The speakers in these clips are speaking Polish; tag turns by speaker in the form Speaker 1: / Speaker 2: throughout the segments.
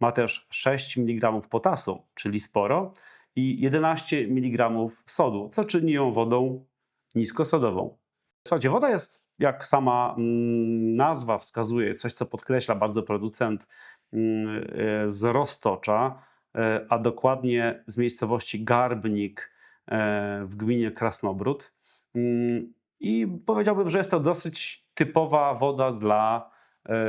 Speaker 1: Ma też 6 mg potasu, czyli sporo, i 11 mg sodu, co czyni ją wodą niskosodową. Słuchajcie, woda jest, jak sama mm, nazwa wskazuje, coś co podkreśla bardzo producent mm, e, z Roztocza, e, a dokładnie z miejscowości Garbnik e, w gminie Krasnobród. Mm, I powiedziałbym, że jest to dosyć typowa woda dla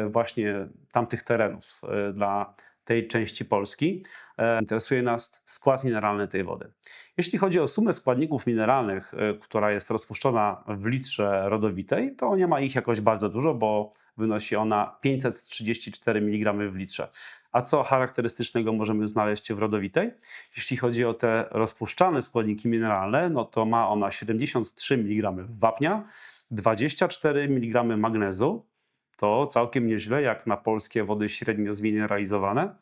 Speaker 1: właśnie tamtych terenów, dla tej części Polski. E, Interesuje nas skład mineralny tej wody. Jeśli chodzi o sumę składników mineralnych, e, która jest rozpuszczona w litrze rodowitej, to nie ma ich jakoś bardzo dużo, bo wynosi ona 534 mg w litrze. A co charakterystycznego możemy znaleźć w rodowitej? Jeśli chodzi o te rozpuszczane składniki mineralne, no to ma ona 73 mg wapnia, 24 mg magnezu, to całkiem nieźle, jak na polskie wody średnio zmineralizowane.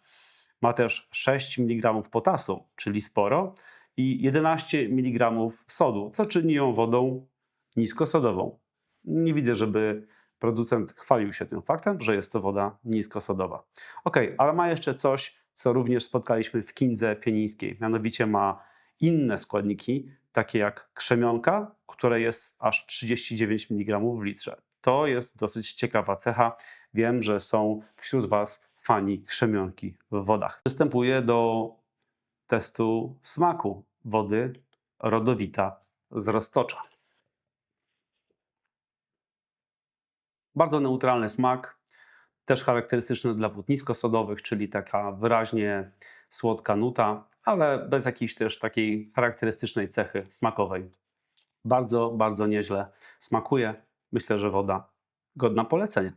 Speaker 1: Ma też 6 mg potasu, czyli sporo, i 11 mg sodu, co czyni ją wodą niskosodową. Nie widzę, żeby producent chwalił się tym faktem, że jest to woda niskosodowa. Ok, ale ma jeszcze coś, co również spotkaliśmy w kindze pienińskiej. Mianowicie ma inne składniki, takie jak krzemionka, które jest aż 39 mg w litrze. To jest dosyć ciekawa cecha. Wiem, że są wśród Was fani krzemionki w wodach. Przystępuję do testu smaku wody rodowita z roztocza. Bardzo neutralny smak, też charakterystyczny dla wód niskosodowych, czyli taka wyraźnie słodka nuta, ale bez jakiejś też takiej charakterystycznej cechy smakowej. Bardzo, bardzo nieźle smakuje. Myślę, że woda godna polecenia.